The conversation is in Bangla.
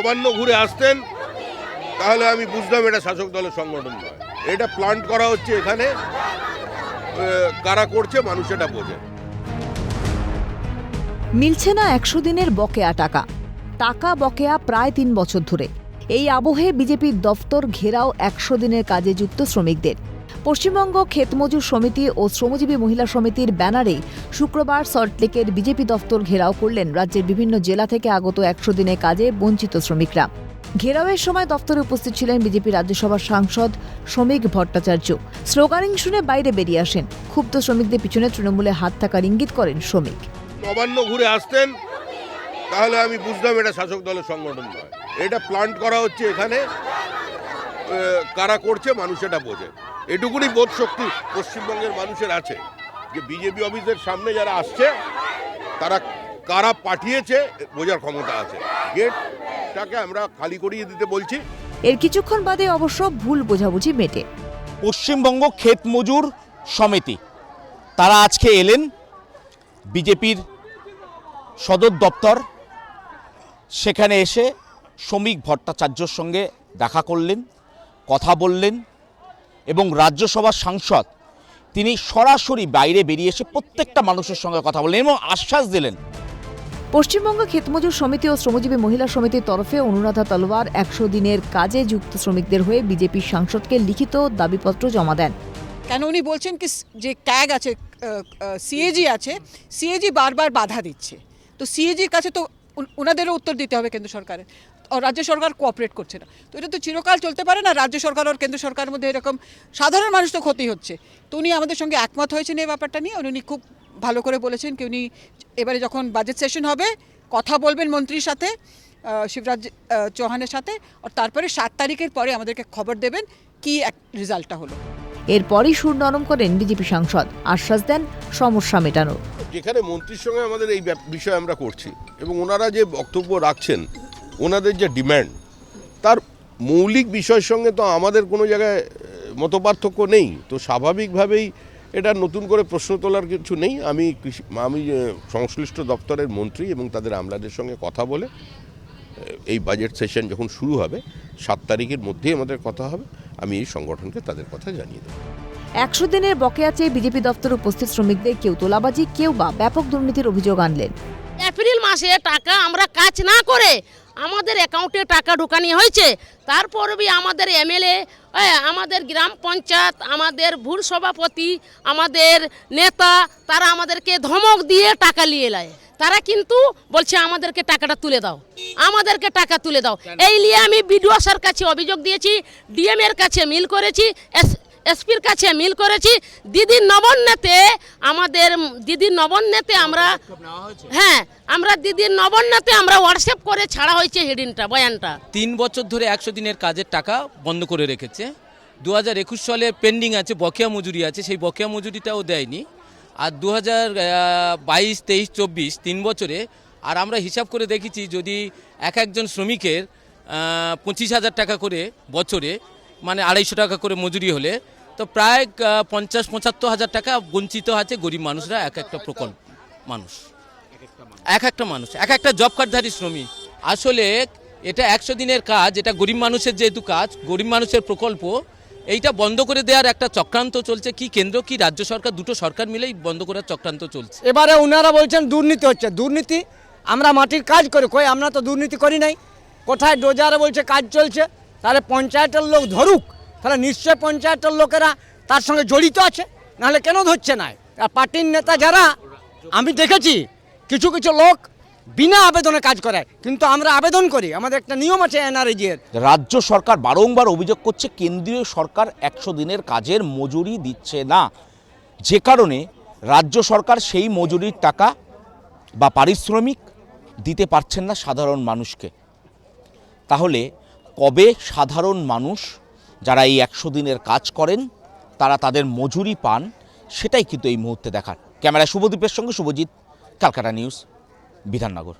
নবান্ন ঘুরে আসতেন, তাহলে আমি বুঝতাম এটা শাসক দলের সংগঠন নয়। এটা প্লান্ট করা হচ্ছে এখানে কারা করছে মানুষ এটা বোঝে। মিলছে না একশো দিনের বকেয়া টাকা। টাকা বকেয়া প্রায় তিন বছর ধরে। এই আবহে বিজেপির দফতর ঘেরাও একশো দিনের কাজে যুক্ত শ্রমিকদের। পশ্চিমবঙ্গ ক্ষেতমজুর সমিতি ও শ্রমজীবী মহিলা সমিতির ব্যানারে শুক্রবার সল্টলেকের বিজেপি দফতর ঘেরাও করলেন রাজ্যের বিভিন্ন জেলা থেকে আগত একশো দিনের কাজে বঞ্চিত শ্রমিকরা। ঘেরাওয়ের সময় দফতরে উপস্থিত ছিলেন বিজেপি রাজ্যসভার সাংসদ শ্রমিক ভট্টাচার্য। স্লোগানিং শুনে বাইরে বেরিয়ে আসেন। ক্ষুব্ধ শ্রমিকদের পিছনে তৃণমূলে হাত থাকার ইঙ্গিত করেন শ্রমিক। নবান্ন ঘুরে আসতেন, তাহলে আমি বুঝতাম এটা শাসক দলের সংগঠন নয়। এটা প্লান্ট করা হচ্ছে এখানে কারা করছে, মানুষ এটা বোঝে। এটুকুনি বোধ শক্তি পশ্চিমবঙ্গের মানুষের আছে যে বিজেপি অফিসের সামনে যারা আসছে তারা কারা পাঠিয়েছে বোঝার ক্ষমতা আছে। গেটটাকে আমরা খালি করিয়ে দিতে বলছি। এর কিছুক্ষণ বাদে অবশ্য ভুল বোঝাবুঝি মেটে। পশ্চিমবঙ্গ ক্ষেত মজুর সমিতি। তারা আজকে এলেন বিজেপির সদর দপ্তর। সেখানে এসে শ্রমিক ভট্টাচার্যর সঙ্গে দেখা করলেন কথা বললেন এবং রাজ্যসভার সাংসদ তিনি সরাসরি বাইরে বেরিয়ে এসে প্রত্যেকটা মানুষের সঙ্গে কথা বললেন এবং আশ্বাস দিলেন। পশ্চিমবঙ্গ ক্ষেতমজুর সমিতি ও শ্রমজীবী মহিলা সমিতির তরফে অনুরাধা তলোয়ার একশো দিনের কাজে যুক্ত শ্রমিকদের হয়ে বিজেপির সাংসদকে লিখিত দাবিপত্র জমা দেন। কেন উনি বলছেন কি যে ক্যাগ আছে সিএজি আছে সিএজি বারবার বাধা দিচ্ছে। তো সিএজির কাছে তো ওনাদেরও উত্তর দিতে হবে কেন্দ্র সরকারের। রাজ্য সরকার কোঅপারেট করছে না। তো এটা তো চিরকাল চলতে পারে না রাজ্য সরকার আর কেন্দ্র সরকারের মধ্যে এরকম সাধারণ মানুষ তো ক্ষতি হচ্ছে। তো উনি আমাদের সঙ্গে একমত হয়েছেন এই ব্যাপারটা নিয়ে উনি খুব ভালো করে বলেছেন কি উনি এবারে যখন বাজেট সেশন হবে কথা বলবেন মন্ত্রীর সাথে শিবরাজ চৌহানের সাথে আর তারপরে সাত তারিখের পরে আমাদেরকে খবর দেবেন কি এক রেজাল্টটা হলো। এরপরই সুর নরম করেন বিজেপি সাংসদ আশ্বাস দেন সমস্যা মেটানোর। যেখানে মন্ত্রীর সঙ্গে আমাদের এই বিষয় আমরা করছি এবং ওনারা যে বক্তব্য রাখছেন ওনাদের যে ডিম্যান্ড, তার মৌলিক বিষয়ের সঙ্গে তো আমাদের কোনো জায়গায় মতপার্থক্য নেই। তো স্বাভাবিকভাবেই এটা নতুন করে প্রশ্ন তোলার কিছু নেই। আমি কৃষি, আমি সংশ্লিষ্ট দপ্তরের মন্ত্রী এবং তাদের আমলাদের সঙ্গে কথা বলে এই বাজেট সেশন যখন শুরু হবে, সাত তারিখের মধ্যেই আমাদের কথা হবে। আমি এই সংগঠনকে তাদের কথা জানিয়ে দেবো। একশো দিনের বকেয়া চেয়ে বিজেপি দপ্তরে উপস্থিত শ্রমিকদের কেউ তোলাবাজি, কেউ বা ব্যাপক দুর্নীতির অভিযোগ আনলেন। এপ্রিল মাসে টাকা আমরা কাজ না করে আমাদের অ্যাকাউন্টে টাকা ঢোকানি হয়েছে। তারপর বি আমাদের এমএলএ আমাদের গ্রাম পঞ্চায়েত আমাদের ভূর সভাপতি আমাদের নেতা তারা আমাদেরকে ধমক দিয়ে টাকা নিয়ে নেয় তারা কিন্তু বলছে আমাদেরকে টাকাটা তুলে দাও। আমাদেরকে টাকা তুলে দাও। এই নিয়ে আমি বিডিও স্যার কাছে অভিযোগ দিয়েছি ডিএম এর কাছে মিল করেছি এসপির কাছে মিল করেছি। দিদির নবন্যাতে আমাদের দিদির নবন্যাতে আমরা হ্যাঁ আমরা দিদির নবন্যাতে আমরা হোয়াটসঅ্যাপ করে ছাড়া হয়েছে হেডিংটা বয়ানটা। তিন বছর ধরে একশো দিনের কাজের টাকা বন্ধ করে রেখেছে। দু হাজার একুশ সালে পেন্ডিং আছে, বকেয়া মজুরি আছে, সেই বকেয়া মজুরিটাও দেয়নি। আর দু হাজার বাইশ, তেইশ, চব্বিশ তিন বছরে, আর আমরা হিসাব করে দেখেছি যদি এক একজন শ্রমিকের পঁচিশ হাজার টাকা করে বছরে মানে আড়াইশো টাকা করে মজুরি হলে, তো প্রায় পঞ্চাশ, পঁচাত্তর হাজার টাকা বঞ্চিত আছে গরিব মানুষরা, এক একটা প্রকল্প মানুষ। এক একটা মানুষ, এক একটা জব কার্ডধারী শ্রমিক। আসলে এটা একশো দিনের কাজ, এটা গরিব মানুষের যেহেতু কাজ, গরিব মানুষের প্রকল্প, এইটা বন্ধ করে দেওয়ার একটা চক্রান্ত চলছে। কি কেন্দ্র, কি রাজ্য সরকার, দুটো সরকার মিলেই বন্ধ করার চক্রান্ত চলছে। এবারে ওনারা বলছেন, দুর্নীতি হচ্ছে, দুর্নীতি, আমরা মাটির কাজ করি, কই আমরা তো দুর্নীতি করি নাই। কোথায় ডোজারে বলছে, কাজ চলছে তাহলে পঞ্চায়েতের লোক ধরুক, তাহলে নিশ্চয় পঞ্চায়েতের লোকেরা তার সঙ্গে জড়িত আছে, নাহলে কেন ধরছে না? আর পার্টির নেতা যারা, আমি দেখেছি, কিছু কিছু লোক বিনা আবেদনে কাজ করে, কিন্তু আমরা আবেদন করি। আমাদের একটা নিয়ম আছে এনআরএজি এর। রাজ্য সরকার বারংবার অভিযোগ করছে, কেন্দ্রীয় সরকার একশো দিনের কাজের মজুরি দিচ্ছে না। যে কারণে রাজ্য সরকার সেই মজুরির টাকা বা পারিশ্রমিক দিতে পারছেন না সাধারণ মানুষকে। তাহলে কবে সাধারণ মানুষ যারা এই একশো দিনের কাজ করেন, তারা তাদের মজুরি পান, সেটাই কিন্তু এই মুহূর্তে দেখার। ক্যামেরা শুভদীপের সঙ্গে শুভজিৎ, ক্যালকাটা নিউজ, বিধাননগর।